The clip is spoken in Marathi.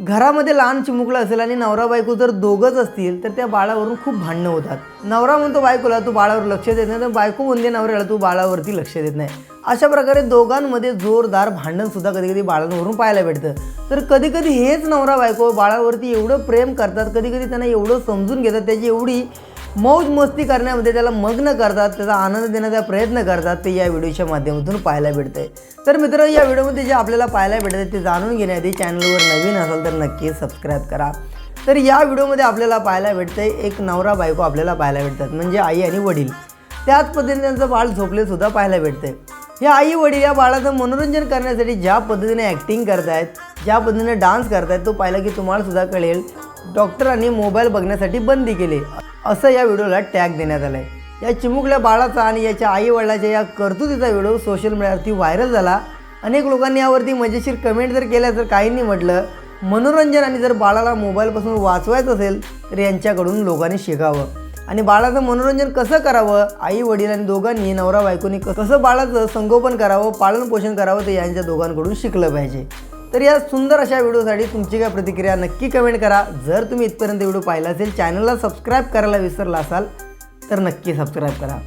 घरामध्ये लहान चिमुकलं असेल आणि नवरा बायको जर दोघंच असतील तर त्या बाळावरून खूप भांडणं होतात. नवरा म्हणतो बायकोला तू बाळावर लक्ष देत नाही. तर बायको म्हणते नवऱ्याला तू बाळावरती लक्ष देत नाही. अशा प्रकारे दोघांमध्ये जोरदार भांडणसुद्धा कधी कधी बाळांवरून पाहायला भेटतं. तर कधी कधी हेच नवरा बायको बाळावरती एवढं प्रेम करतात कधी कधी त्यांना एवढं समजून घेतात त्याची एवढी मौज मस्ती करण्यामध्ये त्याला मग्न करतात त्याचा आनंद देण्याचा प्रयत्न करतात ते या व्हिडिओच्या माध्यमातून पाहायला भेटतंय. तर मित्र या व्हिडिओमध्ये जे आपल्याला पाहायला भेटतं ते जाणून घेण्याआधी चॅनलवर नवीन असाल तर नक्की सबस्क्राईब करा. तर या व्हिडिओमध्ये आपल्याला पाहायला भेटतंय एक नवरा बायको आपल्याला पाहायला भेटतात म्हणजे आई आणि वडील. त्याच पद्धतीने त्यांचं बाळ झोपले सुद्धा पाहायला आहे या आई वडील या बाळाचं मनोरंजन करण्यासाठी ज्या पद्धतीने ॲक्टिंग करतायत ज्या पद्धतीने डान्स करतायत तो पाहिला की तुम्हाला सुद्धा कळेल डॉक्टरांनी मोबाईल बघण्यासाठी बंदी केली. असं या व्हिडिओला टॅग देण्यात आलं आहे या चिमुकल्या बाळाचा आणि याच्या आईवडिलाच्या या कर्तुतीचा व्हिडिओ सोशल मीडियावरती व्हायरल झाला. अनेक लोकांनी यावरती मजेशीर कमेंट जर केल्या तर काहींनी म्हटलं मनोरंजन आणि जर बाळाला मोबाईलपासून वाचवायचं असेल तर यांच्याकडून लोकांनी शिकावं. आणि बाळाचं मनोरंजन कसं करावं? आई वडील आणि दोघांनी नवरा बायकोनी कसं बाळाचं संगोपन करावं पालन पोषण करावं ते यांच्या दोघांकडून शिकलं पाहिजे. तर या सुंदर अशा व्हिडिओसाठी तुमची काय प्रतिक्रिया नक्की कमेंट करा. जर तुम्ही इथपर्यंत व्हिडिओ पाहिला असेल चॅनलला सबस्क्राईब करायला विसरला असाल तर नक्की सबस्क्राईब करा.